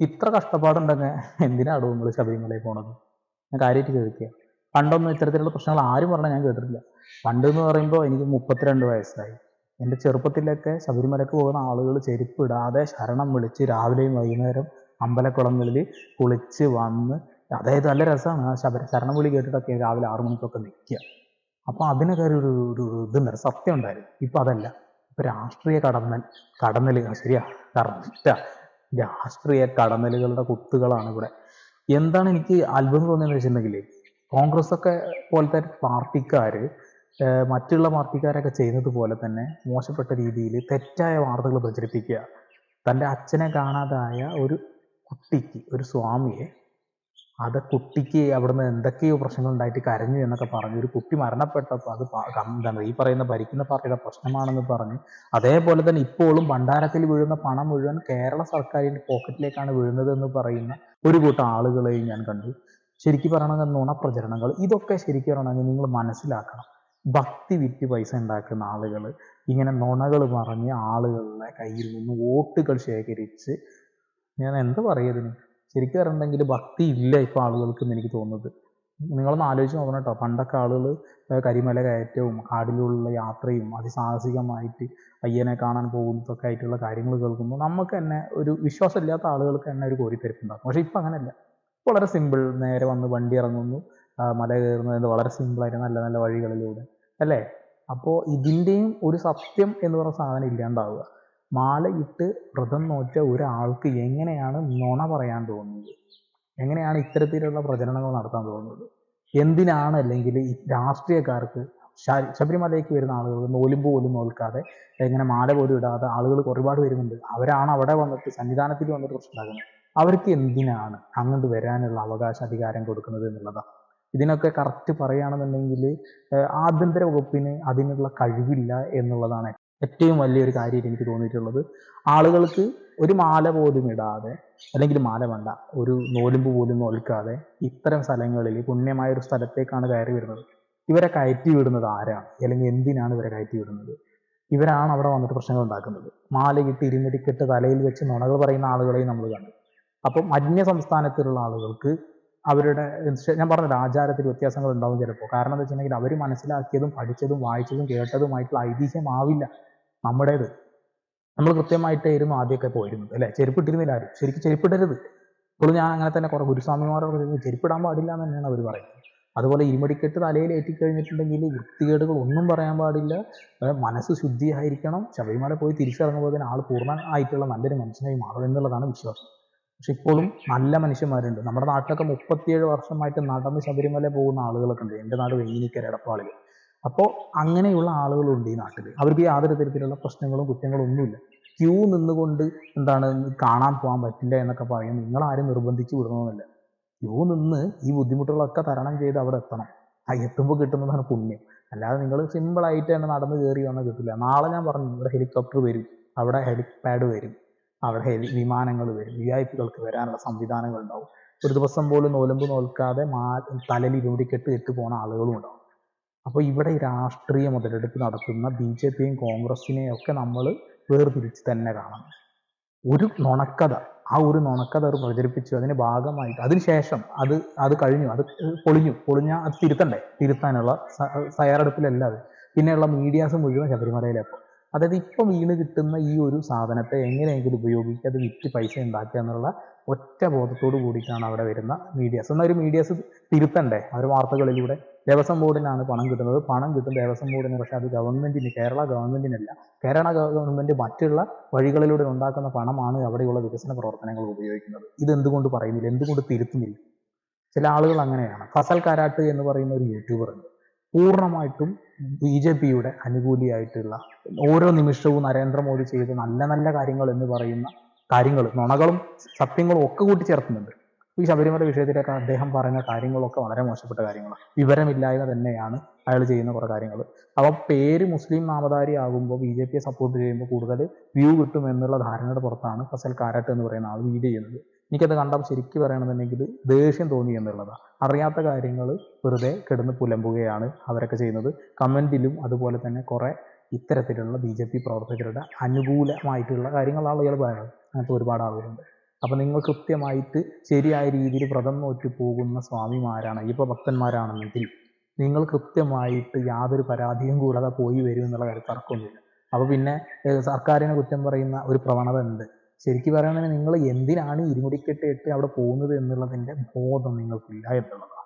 ഇത്ര കഷ്ടപ്പാടുണ്ടെങ്കിൽ എന്തിനാണ് നമ്മൾ ശബരിമലയിൽ പോണത്? ഞാൻ കാര്യമായിട്ട് ചോദിക്കുക പണ്ടൊന്നും ഇത്തരത്തിലുള്ള പ്രശ്നങ്ങൾ ആരും പറഞ്ഞാൽ ഞാൻ കേട്ടിട്ടില്ല. പണ്ട് എന്ന് പറയുമ്പോൾ എനിക്ക് മുപ്പത്തിരണ്ട് വയസ്സായി. എന്റെ ചെറുപ്പത്തിലൊക്കെ ശബരിമലയ്ക്ക് പോകുന്ന ആളുകൾ ചെരുപ്പ് ഇടാതെ ശരണം വിളിച്ച് രാവിലെയും വൈകുന്നേരം അമ്പലക്കുളങ്ങളിൽ കുളിച്ച് വന്ന് അതായത് നല്ല രസമാണ് ആ ശബര ശരണം വിളി കേട്ടിട്ടൊക്കെ രാവിലെ ആറു മണിക്കൊക്കെ നിൽക്കുക അപ്പോൾ അതിനൊക്കെ ഒരു ഒരു ഇതുണ്ടായിരുന്നു സത്യം ഉണ്ടായിരുന്നു ഇപ്പം അതല്ല. ഇപ്പം രാഷ്ട്രീയ കടന്നൽ കടന്നൽ ശരിയാ കറക്റ്റാ. രാഷ്ട്രീയ കടന്നലുകളുടെ കുത്തുകളാണ് ഇവിടെ. എന്താണ് എനിക്ക് അത്ഭുതം തോന്നിയെന്ന് വെച്ചിട്ടുണ്ടെങ്കിൽ കോൺഗ്രസ് ഒക്കെ പോലത്തെ പാർട്ടിക്കാർ മറ്റുള്ള പാർട്ടിക്കാരൊക്കെ ചെയ്യുന്നത് പോലെ തന്നെ മോശപ്പെട്ട രീതിയിൽ തെറ്റായ വാർത്തകൾ പ്രചരിപ്പിക്കുക തന്റെ അച്ഛനെ കാണാതായ ഒരു കുട്ടിക്ക് ഒരു സ്വാമിയെ അത് കുട്ടിക്ക് അവിടുന്ന് എന്തൊക്കെയോ പ്രശ്നങ്ങൾ ഉണ്ടായിട്ട് കരഞ്ഞു എന്നൊക്കെ പറഞ്ഞു ഒരു കുട്ടി മരണപ്പെട്ടപ്പോൾ അത് എന്താണ് ഈ പറയുന്ന ഭരിക്കുന്ന പാർട്ടിയുടെ പ്രശ്നമാണെന്ന് പറഞ്ഞു അതേപോലെ തന്നെ ഇപ്പോഴും ഭണ്ഡാരത്തിൽ വീഴുന്ന പണം മുഴുവൻ കേരള സർക്കാരിന്റെ പോക്കറ്റിലേക്കാണ് വീഴുന്നത് എന്ന് പറയുന്ന ഒരു കൂട്ടം ആളുകളെയും ഞാൻ കണ്ടു. ശരിക്കും പറയണമെങ്കിൽ നുണപ്രചരണങ്ങൾ. ഇതൊക്കെ ശരിക്കും പറയണമെങ്കിൽ നിങ്ങൾ മനസ്സിലാക്കണം. ഭക്തി വിറ്റ് പൈസ ഉണ്ടാക്കുന്ന ആളുകൾ ഇങ്ങനെ നുണകൾ പറഞ്ഞ് ആളുകളുടെ കയ്യിൽ നിന്ന് വോട്ടുകൾ ശേഖരിച്ച് ഞാൻ എന്ത് പറയുന്നതിന് ശരിക്കും പറഞ്ഞിട്ടുണ്ടെങ്കിൽ ഭക്തി ഇല്ല ഇപ്പോൾ ആളുകൾക്ക് എനിക്ക് തോന്നുന്നത്. നിങ്ങളൊന്ന് ആലോചിച്ച് നോക്കണം കേട്ടോ. പണ്ടൊക്കെ ആളുകൾ കരിമല കയറ്റവും കാടിലുള്ള യാത്രയും അതിസാഹസികമായിട്ട് അയ്യനെ കാണാൻ പോകുന്നതൊക്കെ ആയിട്ടുള്ള കാര്യങ്ങൾ കേൾക്കുമ്പോൾ നമുക്ക് തന്നെ ഒരു വിശ്വാസമില്ലാത്ത ആളുകൾക്ക് തന്നെ ഒരു കോരിത്തരിപ്പുണ്ടാകും പക്ഷേ ഇപ്പം അങ്ങനെയല്ല. വളരെ സിമ്പിൾ. നേരെ വന്ന് വണ്ടി ഇറങ്ങുന്നു. മല കയറുന്നത് വളരെ സിമ്പിളായിട്ട് നല്ല നല്ല വഴികളിലൂടെ. അല്ലേ? അപ്പോൾ ഇതിന്റെയും ഒരു സത്യം എന്ന് പറയുന്ന സാധനം ഇല്ലാണ്ടാവുക. മാലയിട്ട് വ്രതം നോറ്റ ഒരാൾക്ക് എങ്ങനെയാണ് നുണ പറയാൻ തോന്നുന്നത്? എങ്ങനെയാണ് ഇത്തരത്തിലുള്ള പ്രചരണങ്ങൾ നടത്താൻ തോന്നുന്നത്? എന്തിനാണ് അല്ലെങ്കിൽ രാഷ്ട്രീയക്കാർക്ക് ശബരിമലയ്ക്ക് വരുന്ന ആളുകൾ നോലുമ്പ് പോലും നോൽക്കാതെ ഇങ്ങനെ മാല പോലും ഇടാതെ ആളുകൾ ഒരുപാട് വരുന്നുണ്ട് അവരാണ് അവിടെ വന്നിട്ട് സന്നിധാനത്തിൽ വന്നിട്ട് പ്രശ്നമാക്കുന്നത് അവർക്ക് എന്തിനാണ് അങ്ങോട്ട് വരാനുള്ള അവകാശ അധികാരം കൊടുക്കുന്നത് എന്നുള്ളതാണ് ഇതിനൊക്കെ കറക്റ്റ് പറയുകയാണെന്നുണ്ടെങ്കിൽ ആഭ്യന്തര വകുപ്പിന് അതിനുള്ള കഴിവില്ല എന്നുള്ളതാണ് ഏറ്റവും വലിയൊരു കാര്യമായിട്ട് എനിക്ക് തോന്നിയിട്ടുള്ളത് ആളുകൾക്ക് ഒരു മാല പോലും ഇടാതെ അല്ലെങ്കിൽ മാല വേണ്ട ഒരു നോലുമ്പ് പോലും നോൽക്കാതെ ഇത്തരം സ്ഥലങ്ങളിൽ പുണ്യമായ ഒരു സ്ഥലത്തേക്കാണ് കയറി വരുന്നത്. ഇവരെ കയറ്റി വിടുന്നത് ആരാണ്? അല്ലെങ്കിൽ എന്തിനാണ് ഇവരെ കയറ്റി വിടുന്നത്? ഇവരാണ് അവിടെ വന്നിട്ട് പ്രശ്നങ്ങൾ ഉണ്ടാക്കുന്നത്. മാല കിട്ടി ഇരുന്നിടിക്കെട്ട് തലയിൽ വെച്ച് നുണകൾ പറയുന്ന ആളുകളെയും നമ്മൾ കണ്ടു. അപ്പം അന്യ സംസ്ഥാനത്തിലുള്ള ആളുകൾക്ക് അവരുടെ ഞാൻ പറഞ്ഞത് ആചാരത്തിൽ വ്യത്യാസങ്ങൾ ഉണ്ടാവും ചിലപ്പോൾ. കാരണം എന്താ വെച്ചിട്ടുണ്ടെങ്കിൽ അവർ മനസ്സിലാക്കിയതും പഠിച്ചതും വായിച്ചതും കേട്ടതുമായിട്ടുള്ള ഐതിഹ്യമാവില്ല. നമ്മുടേത്. നമ്മൾ കൃത്യമായിട്ടായിരുന്നു ആദ്യമൊക്കെ പോയിരുന്നത് അല്ലേ? ചെരുപ്പിട്ടിരുന്നില്ല ആരും. ശരിക്കും ചെരുപ്പിടരുത്. ഇപ്പോൾ ഞാൻ അങ്ങനെ തന്നെ കുറെ ഗുരുസ്വാമിമാരോട് ചെരുപ്പിടാൻ പാടില്ല എന്ന് തന്നെയാണ് അവർ പറയുന്നത്. അതുപോലെ ഇരുമടിക്കെട്ട് തലയിൽ ഏറ്റിക്കഴിഞ്ഞിട്ടുണ്ടെങ്കിൽ വൃത്തികേടുകൾ ഒന്നും പറയാൻ പാടില്ല. മനസ്സ് ശുദ്ധിയായിരിക്കണം. ശബരിമല പോയി തിരിച്ചിറങ്ങുമ്പോൾ തന്നെ ആൾ പൂർണമായിട്ടുള്ള നല്ലൊരു മനുഷ്യനായി മാറും എന്നുള്ളതാണ് വിശ്വാസം. പക്ഷെ ഇപ്പോഴും നല്ല മനുഷ്യന്മാരുണ്ട്. നമ്മുടെ നാട്ടിലൊക്കെ മുപ്പത്തിയേഴ് വർഷമായിട്ട് നടന്ന് ശബരിമല പോകുന്ന ആളുകളൊക്കെ ഉണ്ട്. എന്റെ നാട് വെയിനിക്കര എടപ്പാളിൽ അപ്പോൾ അങ്ങനെയുള്ള ആളുകളുണ്ട് ഈ നാട്ടിൽ അവർക്ക് യാതൊരു തരത്തിലുള്ള പ്രശ്നങ്ങളും കുറ്റങ്ങളും ഒന്നുമില്ല. ക്യൂ നിന്നുകൊണ്ട് എന്താണ് കാണാൻ പോകാൻ പറ്റില്ല എന്നൊക്കെ പറയും. നിങ്ങൾ ആരും നിർബന്ധിച്ച് വിടണമെന്നില്ല ക്യൂ നിന്ന് ഈ ബുദ്ധിമുട്ടുകളൊക്കെ തരണം ചെയ്ത് അവിടെ എത്തണം. ആ എത്തുമ്പോൾ കിട്ടുന്നതാണ് പുണ്യം. അല്ലാതെ നിങ്ങൾ സിമ്പിളായിട്ട് തന്നെ നടന്ന് കയറി വന്നാൽ കിട്ടില്ല നാളെ ഞാൻ പറഞ്ഞു ഇവിടെ ഹെലികോപ്റ്റർ വരും. അവിടെ ഹെലിപാഡ് വരും. അവിടെ ഹെലി വിമാനങ്ങൾ വരും. വി ഐ പികൾക്ക് വരാനുള്ള സംവിധാനങ്ങൾ ഉണ്ടാവും. ഒരു ദിവസം പോലും നോലമ്പ് നോൽക്കാതെ മാ തലയിൽ ഇരുമുടിക്കെട്ട് ഇട്ട് പോണ ആളുകളും ഉണ്ടാവും. അപ്പോൾ ഇവിടെ രാഷ്ട്രീയ മുതലെടുപ്പ് നടത്തുന്ന ബി ജെ പിയും കോൺഗ്രസിനെയും ഒക്കെ നമ്മൾ വേർതിരിച്ച് തന്നെ കാണണം. ഒരു നുണക്കഥ ആ ഒരു നുണക്കഥ അവർ പ്രചരിപ്പിച്ചു. അതിന് ഭാഗമായിട്ട് അതിനുശേഷം അത് അത് കഴിഞ്ഞു. അത് പൊളിഞ്ഞു. പൊളിഞ്ഞാൽ അത് തിരുത്തണ്ടേ? തിരുത്താനുള്ള തയ്യാറെടുപ്പിലല്ല അത്. പിന്നെയുള്ള മീഡിയാസ് മുഴുവൻ ശബരിമലയിലപ്പോൾ അതായത് ഇപ്പം വീണ് കിട്ടുന്ന ഈ ഒരു സാധനത്തെ എങ്ങനെയെങ്കിലും ഉപയോഗിക്കുക അത് വിറ്റ് പൈസ ഉണ്ടാക്കുക എന്നുള്ള ഒറ്റ ബോധത്തോടു കൂടിയിട്ടാണ് അവിടെ വരുന്ന മീഡിയാസ്. എന്നാൽ ഒരു മീഡിയാസ് തിരുത്തണ്ടേ? അവർ വാർത്തകളിലൂടെ? ദേവസ്വം ബോർഡിനാണ് പണം കിട്ടുന്നത്. പണം കിട്ടും ദേവസ്വം ബോർഡിന് പക്ഷെ അത് ഗവൺമെന്റിന് കേരള ഗവൺമെന്റിനല്ല. കേരള ഗവൺമെന്റ് മറ്റുള്ള വഴികളിലൂടെ ഉണ്ടാക്കുന്ന പണമാണ് അവിടെയുള്ള വികസന പ്രവർത്തനങ്ങൾ ഉപയോഗിക്കുന്നത്. ഇത് എന്തുകൊണ്ട് പറയുന്നില്ല? എന്തുകൊണ്ട് തിരുത്തുന്നില്ല? ചില ആളുകൾ അങ്ങനെയാണ്. ഫസൽ കരാട്ട് എന്ന് പറയുന്ന ഒരു യൂട്യൂബർ ഉണ്ട്. പൂർണമായിട്ടും ബി ജെ പിയുടെ അനുകൂലിയായിട്ടുള്ള ഓരോ നിമിഷവും നരേന്ദ്രമോദി ചെയ്ത നല്ല നല്ല കാര്യങ്ങൾ എന്ന് പറയുന്ന കാര്യങ്ങൾ നുണകളും സത്യങ്ങളും ഒക്കെ കൂട്ടിച്ചേർക്കുന്നുണ്ട്. ഈ ശബരിമല വിഷയത്തിലൊക്കെ അദ്ദേഹം പറയുന്ന കാര്യങ്ങളൊക്കെ വളരെ മോശപ്പെട്ട കാര്യങ്ങളാണ്. വിവരമില്ലായ്മ തന്നെയാണ് അയാൾ ചെയ്യുന്ന കുറേ കാര്യങ്ങൾ അപ്പോൾ പേര് മുസ്ലിം നാമധാരി ആകുമ്പോൾ ബി ജെ പിയെ സപ്പോർട്ട് ചെയ്യുമ്പോൾ കൂടുതൽ വ്യൂ കിട്ടും എന്നുള്ള ധാരണയുടെ പുറത്താണ് ഫസൽ കാരട്ട് എന്ന് പറയുന്ന ആൾ ലീഡ് ചെയ്യുന്നത്. എനിക്കത് കണ്ടപ്പോൾ ശരിക്കും പറയണമെന്നുണ്ടെങ്കിൽ ദേഷ്യം തോന്നി എന്നുള്ളതാണ് അറിയാത്ത കാര്യങ്ങൾ വെറുതെ കിടന്ന് പുലമ്പുകയാണ് അവരൊക്കെ ചെയ്യുന്നത്. കമന്റിലും അതുപോലെ തന്നെ കുറേ ഇത്തരത്തിലുള്ള ബി ജെ പി പ്രവർത്തകരുടെ അനുകൂലമായിട്ടുള്ള കാര്യങ്ങളാണ് ഇയാൾ പറയുന്നത്. അങ്ങനത്തെ ഒരുപാട് ആളുകളുണ്ട്. അപ്പം നിങ്ങൾ കൃത്യമായിട്ട് ശരിയായ രീതിയിൽ വ്രതം നോറ്റ് പോകുന്ന സ്വാമിമാരാണ് അയ്യപ്പ ഭക്തന്മാരാണെന്നെങ്കിൽ നിങ്ങൾ കൃത്യമായിട്ട് യാതൊരു പരാതിയും കൂടാതെ പോയി വരും എന്നുള്ള കാര്യം തർക്കമൊന്നുമില്ല. അപ്പോൾ പിന്നെ സർക്കാരിനെ കുറ്റം പറയുന്ന ഒരു പ്രവണത ഉണ്ട്. ശരിക്കും പറയുകയാണെങ്കിൽ നിങ്ങൾ എന്തിനാണ് ഇരുമുടിക്കെട്ട് ഇട്ട് അവിടെ പോകുന്നത് എന്നുള്ളതിന്റെ ബോധം നിങ്ങൾക്കില്ല എന്നുള്ളതാണ്.